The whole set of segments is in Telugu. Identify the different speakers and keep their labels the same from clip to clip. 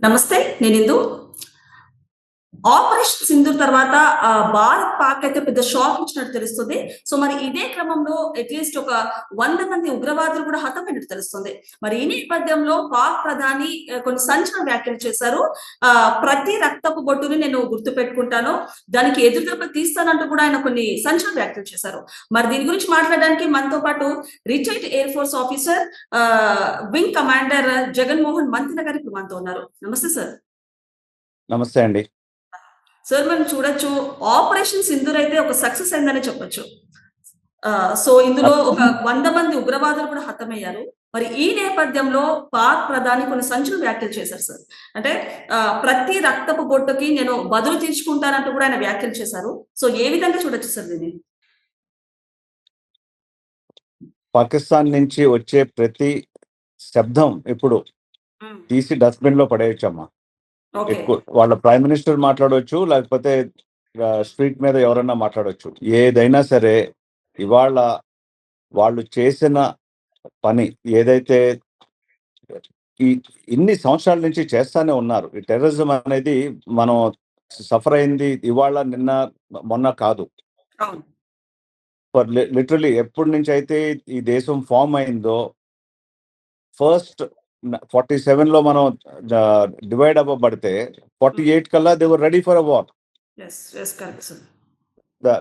Speaker 1: నమస్తే నేను ఇందు ఆపరేషన్ సింధూర్ తర్వాత భారత్ పాక్ అయితే పెద్ద షాక్ ఇచ్చినట్టు తెలుస్తుంది. సో మరి ఇదే క్రమంలో అట్లీస్ట్ ఒక వంద మంది ఉగ్రవాదులు కూడా హతమైనట్టు తెలుస్తుంది. మరి ఈ నేపథ్యంలో పాక్ ప్రధాని కొన్ని సంచలన వ్యాఖ్యలు చేశారు. ఆ ప్రతి రక్తపు బొట్టుని నేను గుర్తు పెట్టుకుంటాను దానికి ఎదురుదెబ్బ తీస్తానంటూ కూడా ఆయన కొన్ని సంచలన వ్యాఖ్యలు చేశారు. మరి దీని గురించి మాట్లాడడానికి మనతో పాటు రిటైర్డ్ ఎయిర్ ఫోర్స్ ఆఫీసర్ ఆ, వింగ్ కమాండర్ జగన్మోహన్ మంత్రి గారు ఇప్పుడు మనతో ఉన్నారు. నమస్తే సార్.
Speaker 2: నమస్తే అండి.
Speaker 1: సార్ మనం చూడొచ్చు ఆపరేషన్ సింధూర్ అయితే ఒక సక్సెస్ అయిందని చెప్పొచ్చు. ఆ, సో ఇందులో ఒక వంద మంది ఉగ్రవాదులు కూడా హతమయ్యారు. మరి ఈ నేపథ్యంలో పాక్ ప్రధాని కొన్ని సంచలన వ్యాఖ్యలు చేశారు సార్. అంటే ప్రతి రక్తపు బొట్టుకి నేను బదులు తీర్చుకుంటానంటూ కూడా ఆయన వ్యాఖ్యలు చేశారు. సో ఏ విధంగా చూడొచ్చు సార్ దీన్ని?
Speaker 2: పాకిస్తాన్ నుంచి వచ్చే ప్రతి శబ్దం ఇప్పుడు తీసి డస్ట్బిన్లో పడేయచ్చమ్మా. ఎక్కువ వాళ్ళ ప్రైమ్ మినిస్టర్ మాట్లాడవచ్చు లేకపోతే స్ట్రీట్ మీద ఎవరన్నా మాట్లాడవచ్చు ఏదైనా సరే ఇవాళ వాళ్ళు చేసిన పని ఏదైతే ఈ ఇన్ని సంవత్సరాల నుంచి చేస్తానే ఉన్నారు. ఈ టెర్రరిజం అనేది మనం సఫర్ అయింది ఇవాళ నిన్న మొన్న కాదు. లిటరలీ ఎప్పటి నుంచి అయితే ఈ దేశం ఫామ్ అయిందో ఫస్ట్ ఫార్టీ సెవెన్ లో మనం డివైడ్ అవ్వబడితే ఫార్టీ ఎయిట్ కల్లా they were ready for a war
Speaker 1: yes yes correct sir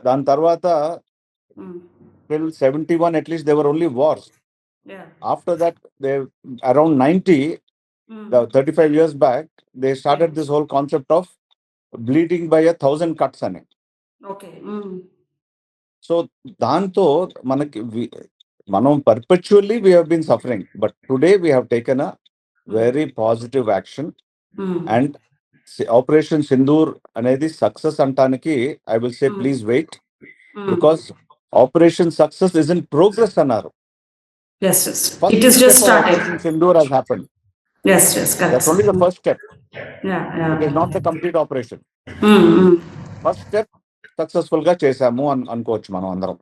Speaker 2: దాని తర్వాత till seventy one at least they were only wars after that they around ninety thirty five years back they started this whole concept of bleeding by a thousand cuts అని
Speaker 1: ఓకే
Speaker 2: సో దాంతో మనకి వి- మనం perpetually we been suffering but today we have taken a very positive action and operation Sindoor అనేది సక్సెస్ అంటానికి I will say
Speaker 1: Hmm.
Speaker 2: Please wait because operation success is in progress అన్నారు.
Speaker 1: Sindoor
Speaker 2: has happen is not the complete operation first step సక్సెస్ఫుల్గా చేశాము అని అనుకోవచ్చు మనం అందరం.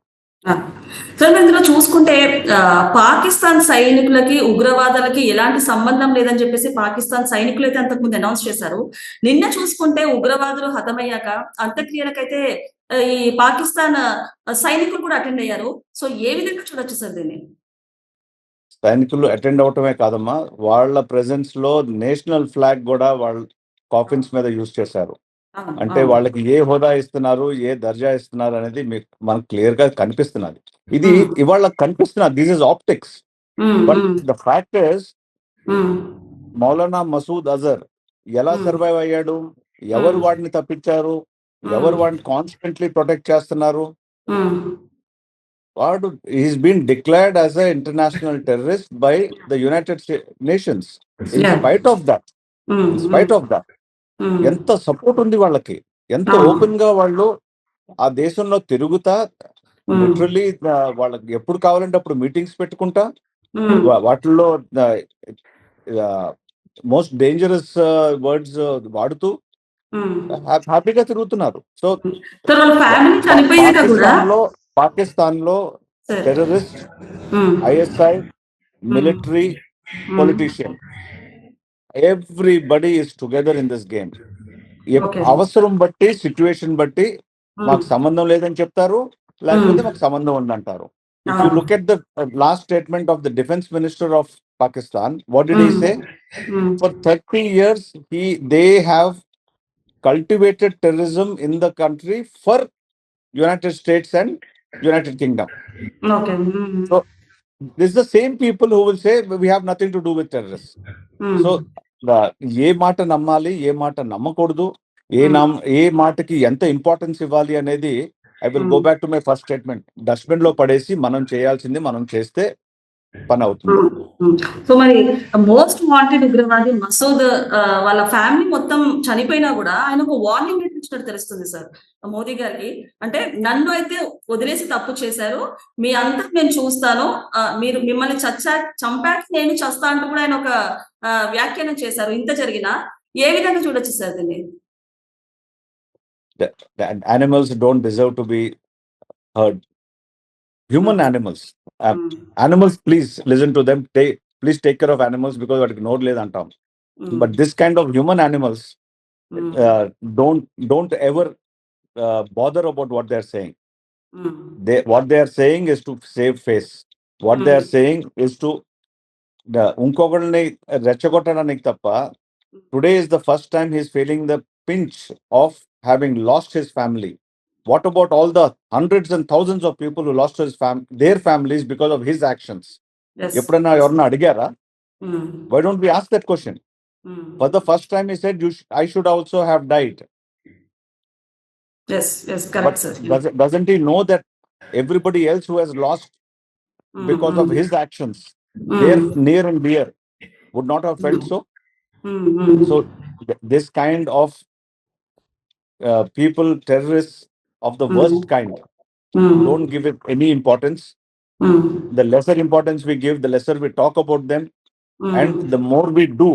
Speaker 1: సార్ మరి ఇందులో చూసుకుంటే ఆ, పాకిస్తాన్ సైనికులకి ఉగ్రవాదులకి ఎలాంటి సంబంధం లేదని చెప్పేసి పాకిస్తాన్ సైనికులు అయితే అంతకుముందు అనౌన్స్ చేశారు. నిన్న చూసుకుంటే ఉగ్రవాదులు హతమయ్యాక అంత్యక్రియలకైతే ఈ పాకిస్తాన్ సైనికులు కూడా అటెండ్ అయ్యారు. సో ఏ విధంగా చూడొచ్చు సార్ దీన్ని?
Speaker 2: సైనికులు అటెండ్ అవటమే కాదమ్మా వాళ్ళ ప్రెసెన్స్లో నేషనల్ ఫ్లాగ్ కూడా వాళ్ళ కాఫిన్స్ మీద యూజ్ చేశారు. అంటే. వాళ్ళకి ఏ హోదా ఇస్తున్నారు ఏ దర్జా ఇస్తున్నారు అనేది మీకు మనకు క్లియర్గా కనిపిస్తున్నది. ఇది. ఇవాళ కనిపిస్తున్నది.
Speaker 1: This
Speaker 2: is
Speaker 1: optics
Speaker 2: but the fact
Speaker 1: is
Speaker 2: Maulana Masood Azhar ఎలా. సర్వైవ్ అయ్యాడు? ఎవరు. వాడిని తప్పించారు. ఎవరు వాడిని కాన్స్టెంట్లీ ప్రొటెక్ట్ చేస్తున్నారు? వాడు is been declared as a international terrorist by
Speaker 1: the
Speaker 2: United Nations in.
Speaker 1: Spite
Speaker 2: of that spite of
Speaker 1: that
Speaker 2: ఎంత సపోర్ట్ ఉంది వాళ్ళకి. ఎంత. ఓపెన్గా వాళ్ళు ఆ దేశంలో తిరుగుతా లిటరలీ వాళ్ళకి ఎప్పుడు కావాలంటే అప్పుడు మీటింగ్స్ పెట్టుకుంటా. వాటిల్లో మోస్ట్ డేంజరస్ వర్డ్స్ వాడుతూ హ్యాపీగా తిరుగుతున్నారు. సో పాకిస్తాన్లో
Speaker 1: పాకిస్తాన్లో
Speaker 2: sir. Terrorist
Speaker 1: ISI
Speaker 2: military politician. Everybody is together in this
Speaker 1: game.
Speaker 2: అవసరం బట్టి సిచ్యువేషన్ బట్టి
Speaker 1: ఉమ్,
Speaker 2: మాకు సంబంధం లేదని చెప్తారు లేకపోతే
Speaker 1: Hmm.
Speaker 2: మాకు సంబంధం ఉందంటారు
Speaker 1: if.
Speaker 2: You look at the last statement of the defence minister of Pakistan what did he
Speaker 1: Hmm. Say
Speaker 2: for thirty years he they have cultivated terrorism in the country for United States and
Speaker 1: United Kingdom
Speaker 2: So, this the same people who will say we have nothing to do with
Speaker 1: terrorist
Speaker 2: so ఏ మాట నమ్మాలి ఏ మాట నమ్మకూడదు ఏ
Speaker 1: Hmm.
Speaker 2: నమ్ ఏ మాటకి ఎంత ఇంపార్టెన్స్ ఇవ్వాలి అనేది I
Speaker 1: will
Speaker 2: go. Back to my first statement డస్ట్బిన్లో పడేసి మనం చేయాల్సింది మనం చేస్తే పని అవుతుంది.
Speaker 1: సో మరి మోస్ట్ వాంటెడ్ ఉగ్రవాది మసూద్ వాళ్ళ ఫ్యామిలీ మొత్తం చనిపోయినా కూడా ఆయన ఒక వార్నింగ్ ఇచ్చినట్టు తెలుస్తుంది సార్ మోదీ గారికి. అంటే నన్ను అయితే వదిలేసి తప్పు చేశారు మీ అంతా నేను చూస్తాను మీరు మిమ్మల్ని చచ్చా చంపాక నేను చస్తా అంటూ కూడా ఆయన ఒక వ్యాఖ్యానం చేశారు ఇంత జరిగినా. ఏ విధంగా చూడొచ్చు సార్ దీన్ని?
Speaker 2: Animals don't deserve to be heard Human
Speaker 1: Hmm.
Speaker 2: Animals
Speaker 1: um,
Speaker 2: animals please listen to them please take care of animals because వాటికి నోరు లేదు అంటాం
Speaker 1: Mm.
Speaker 2: But this kind of human animals
Speaker 1: Mm.
Speaker 2: uh, don't don't ever uh, bother about what they're saying.
Speaker 1: Mm.
Speaker 2: They what they are saying is to save face. What they are
Speaker 1: Mm.
Speaker 2: saying is to the ఇంకొకరిని రెచ్చగొట్టడానికి తప్ప today is the first time he's feeling the pinch of having lost his family What about all the hundreds and thousands of people who lost his fam their families because of his actions
Speaker 1: Yes.
Speaker 2: ఎప్పుడైనా ఎవరన్నా అడిగారా
Speaker 1: Mm.
Speaker 2: Why don't be ask that question
Speaker 1: Mm.
Speaker 2: For the first time he said you I should also have diet
Speaker 1: Yes, yes,
Speaker 2: But
Speaker 1: correct, sir.
Speaker 2: does, doesn't he know that everybody else who has lost
Speaker 1: Mm,
Speaker 2: because of
Speaker 1: mm,
Speaker 2: his actions,
Speaker 1: mm,
Speaker 2: their near and dear, would not have felt so?
Speaker 1: mm, mm.
Speaker 2: So th- this kind of uh, people, terrorists of the worst
Speaker 1: Mm.
Speaker 2: kind,
Speaker 1: Mm,
Speaker 2: don't give it any importance.
Speaker 1: mm,
Speaker 2: The lesser importance we give, the lesser we talk about them,
Speaker 1: mm,
Speaker 2: and the more we do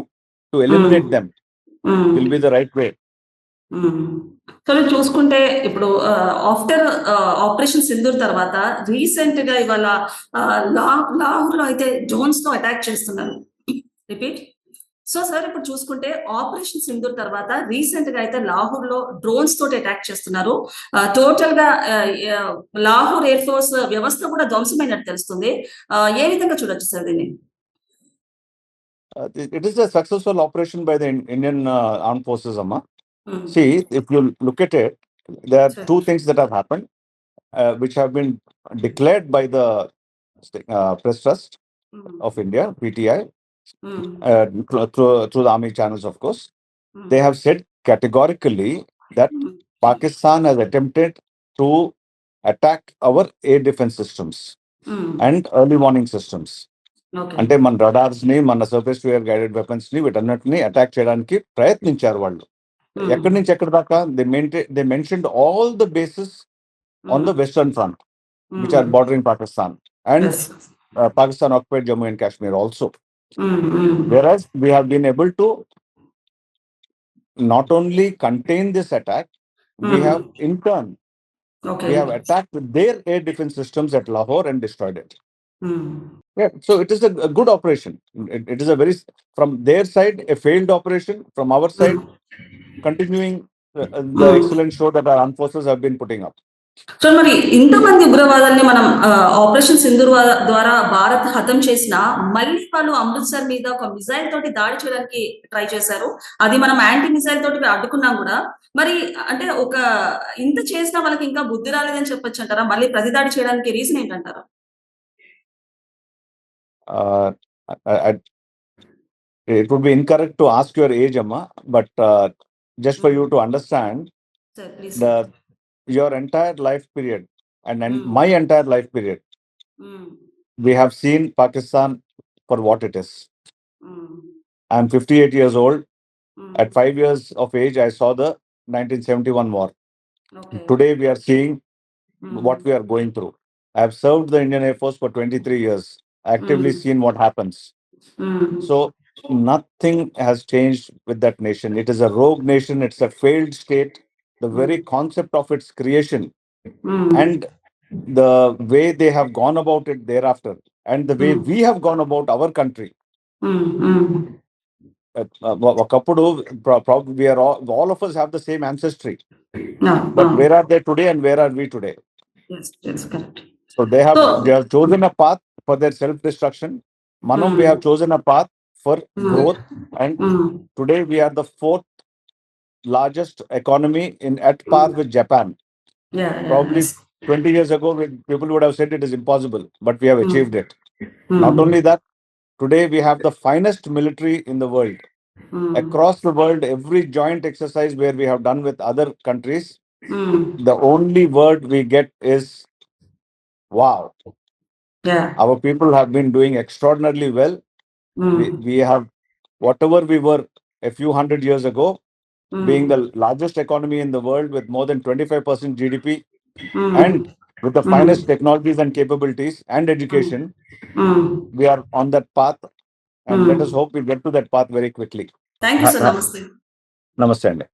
Speaker 2: to eliminate
Speaker 1: Mm.
Speaker 2: them
Speaker 1: mm.
Speaker 2: will be the right way.
Speaker 1: సరే చూసుకుంటే ఇప్పుడు ఆఫ్టర్ ఆపరేషన్ సింధూర్ తర్వాత రీసెంట్గా ఇవాళ లాహోర్లో అయితే డ్రోన్స్తో అటాక్ చేస్తున్నారు రిపీట్ సో సార్ ఇప్పుడు చూసుకుంటే ఆపరేషన్ సింధూర్ తర్వాత రీసెంట్గా అయితే లాహూర్లో డ్రోన్స్ తోటి అటాక్ చేస్తున్నారు. టోటల్గా లాహూర్ ఎయిర్ ఫోర్స్ వ్యవస్థ కూడా ధ్వంసమైనట్టు తెలుస్తుంది. ఏ విధంగా చూడొచ్చు సార్ దీన్ని?
Speaker 2: It is successful operation by the Indian arm forces
Speaker 1: అమ్మా
Speaker 2: see if you look at it there two things that have happened which have been declared by the Press Trust of India PTI by the st- uh, press trust
Speaker 1: um,
Speaker 2: of India, PTI,
Speaker 1: um,
Speaker 2: uh, through, through, through the army channels, of course.
Speaker 1: Um,
Speaker 2: They have said categorically that
Speaker 1: um,
Speaker 2: Pakistan has attempted to attack our air defense systems
Speaker 1: um,
Speaker 2: and early warning systems.
Speaker 1: Okay
Speaker 2: అంటే మన రడార్స్ ని మన surface to air guided weapons ని వీటన్నిటిని అటాక్ చేయడానికి ప్రయత్నించారు వాళ్ళు
Speaker 1: ఉమ్,
Speaker 2: ఎక్కడి నుంచి ఎక్కడి దాకా they maintain they mentioned all the bases on the
Speaker 1: um,
Speaker 2: western front which are
Speaker 1: um,
Speaker 2: bordering Pakistan and
Speaker 1: yes.
Speaker 2: Pakistan occupied Jammu and Kashmir
Speaker 1: also Mm.
Speaker 2: Whereas we have been able to not only contain this attack, we
Speaker 1: mm-hmm.
Speaker 2: have in turn we have attacked their air defense systems at Lahore and destroyed it.
Speaker 1: Mm.
Speaker 2: Yeah, so it is a, a good operation. It, it is a very from their side a failed operation. From our side, Mm. continuing uh, uh the
Speaker 1: Mm.
Speaker 2: excellent show that our armed forces have been putting up.
Speaker 1: So మరి ఇంతమంది ఉగ్రవాదాన్ని మనం ఆపరేషన్ సింధూర్ ద్వారా భారత్ హతం చేసిన మళ్ళీ వాళ్ళు అమృత్సర్ మీద ఒక మిసైల్ తోటి దాడి చేయడానికి ట్రై చేశారు. అది మనం యాంటీ మిసైల్ తోటి అడ్డుకున్నాం కూడా. మరి అంటే ఒక ఇంత చేసినా వాళ్ళకి ఇంకా బుద్ధి రాలేదని చెప్పొచ్చు అంటారా? మళ్ళీ ప్రతిదాడి చేయడానికి రీజన్ ఏంటంటారా?
Speaker 2: Uh, I, I, it would be incorrect to ask your age, Amma, but uh, just for your entire life period and
Speaker 1: mm.
Speaker 2: my entire life period, mm. we have seen Pakistan for what it is. Mm. I'm 58 years old. Hmm. At five years of age, I saw the 1971 war. Okay. Today, we are seeing hmm. what we are going through. I have served the Indian Air Force for 23 years, actively
Speaker 1: hmm.
Speaker 2: seen what happens. So, nothing has changed with that nation. It is a rogue nation, it's a failed state the very hmm. concept of its creation mm. and the way they have gone about it thereafter and the way
Speaker 1: mm.
Speaker 2: we have gone about our country. Mm. Uh, we are all, all of us have the same ancestry. No, but no. where are they today and where are we today?
Speaker 1: Yes that's correct.
Speaker 2: So they have
Speaker 1: so,
Speaker 2: they have chosen a path for their self-destruction. Manam we
Speaker 1: hmm.
Speaker 2: have chosen a path for growth and today we are the fourth largest economy in at par
Speaker 1: Mm.
Speaker 2: with japan Yeah, Probably 20 years ago people would have said it is impossible but we have
Speaker 1: Mm.
Speaker 2: achieved it Not only that, today we have the finest military in the world. Across the world, every joint exercise where we have done with other countries, the only word we get is wow. Yeah. Our people have been doing extraordinarily well. We, we have whatever we were a few hundred years ago, mm. being the largest economy in the world with more than 25% GDP mm. and with the
Speaker 1: mm-hmm.
Speaker 2: finest technologies and capabilities and education, mm-hmm. we are on that path. And let us hope we get to that path very quickly.
Speaker 1: Thank you, sir. Uh, uh,
Speaker 2: Namaste. Namaste.